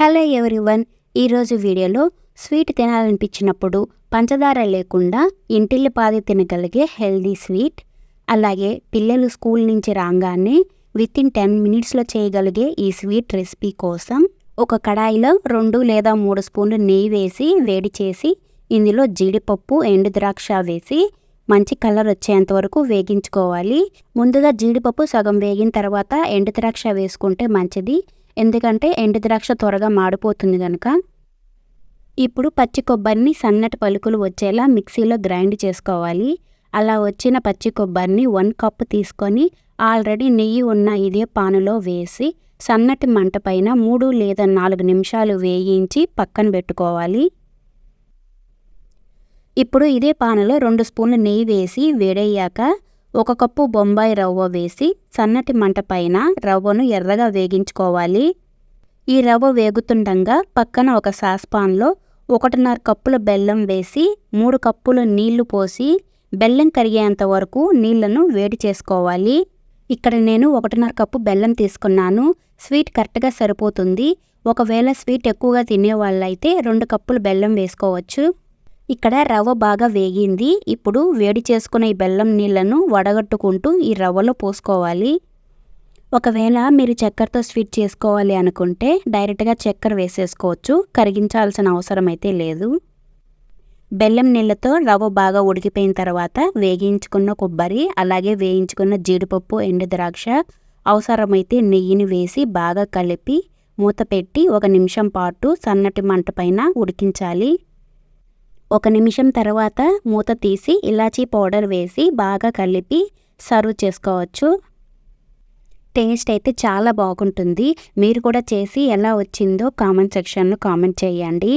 Hello everyone. ఈరోజు వీడియోలో sweet తినాలనిపించినప్పుడు పంచదార లేకుండా ఇంటిల్లిపాది తినగలిగే హెల్దీ స్వీట్ అలాగే పిల్లలు స్కూల్ నుంచి రాగానే విత్ ఇన్ టెన్ మినిట్స్లో చేయగలిగే ఈ స్వీట్ రెసిపీ కోసం ఒక కడాయిలో రెండు లేదా మూడు స్పూన్లు నెయ్యి వేసి వేడి చేసి ఇందులో జీడిపప్పు ఎండు ద్రాక్ష వేసి మంచి కలర్ వచ్చేంత వరకు వేగించుకోవాలి. ముందుగా జీడిపప్పు సగం వేగిన తర్వాత ఎండు ద్రాక్ష వేసుకుంటే మంచిది. ఎందుకంటే ఎండు ద్రాక్ష త్వరగా మాడిపోతుంది కనుక ఇప్పుడు పచ్చి కొబ్బరిని సన్నటి పలుకులు వచ్చేలా మిక్సీలో గ్రైండ్ చేసుకోవాలి. అలా వచ్చిన పచ్చి కొబ్బరిని వన్ కప్ తీసుకొని ఆల్రెడీ నెయ్యి ఉన్న ఇదే పానులో వేసి సన్నటి మంట పైన మూడు లేదా నాలుగు నిమిషాలు వేయించి పక్కన పెట్టుకోవాలి. ఇప్పుడు ఇదే పానలో రెండు స్పూన్లు నెయ్యి వేసి వేడయ్యాక ఒక కప్పు బొంబాయి రవ్వ వేసి సన్నటి మంట పైన రవ్వను ఎర్రగా వేగించుకోవాలి. ఈ రవ్వ వేగుతుండగా పక్కన ఒక సాస్పాన్లో ఒకటిన్నర కప్పుల బెల్లం వేసి మూడు కప్పుల నీళ్ళు పోసి బెల్లం కరిగేంత వరకు నీళ్ళను వేడి చేసుకోవాలి. ఇక్కడ నేను ఒకటిన్నర కప్పు బెల్లం తీసుకున్నాను. స్వీట్ కరెక్ట్గా సరిపోతుంది. ఒకవేళ స్వీట్ ఎక్కువగా తినే వాళ్ళైతే రెండు కప్పులు బెల్లం వేసుకోవచ్చు. ఇక్కడ రవ్వ బాగా వేగింది. ఇప్పుడు వేడి చేసుకున్న ఈ బెల్లం నీళ్ళను వడగట్టుకుంటూ ఈ రవ్వలో పోసుకోవాలి. ఒకవేళ మీరు చక్కెరతో స్వీట్ చేసుకోవాలి అనుకుంటే డైరెక్ట్గా చక్కెర వేసేసుకోవచ్చు. కరిగించాల్సిన అవసరం అయితే లేదు. బెల్లం నీళ్ళతో రవ్వ బాగా ఉడికిపోయిన తర్వాత వేగించుకున్న కొబ్బరి అలాగే వేయించుకున్న జీడిపప్పు ఎండు ద్రాక్ష అవసరమైతే నెయ్యిని వేసి బాగా కలిపి మూత పెట్టి ఒక నిమిషం పాటు సన్నటి మంట పైన ఉడికించాలి. ఒక నిమిషం తర్వాత మూత తీసి ఇలాచీ పౌడర్ వేసి బాగా కలిపి సర్వ్ చేసుకోవచ్చు. టేస్ట్ అయితే చాలా బాగుంటుంది. మీరు కూడా చేసి ఎలా వచ్చిందో కామెంట్ సెక్షన్లో కామెంట్ చేయండి.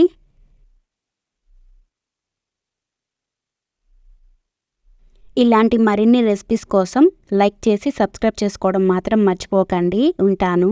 ఇలాంటి మరిన్ని రెసిపీస్ కోసం లైక్ చేసి సబ్స్క్రైబ్ చేసుకోవడం మాత్రం మర్చిపోకండి. ఉంటాను.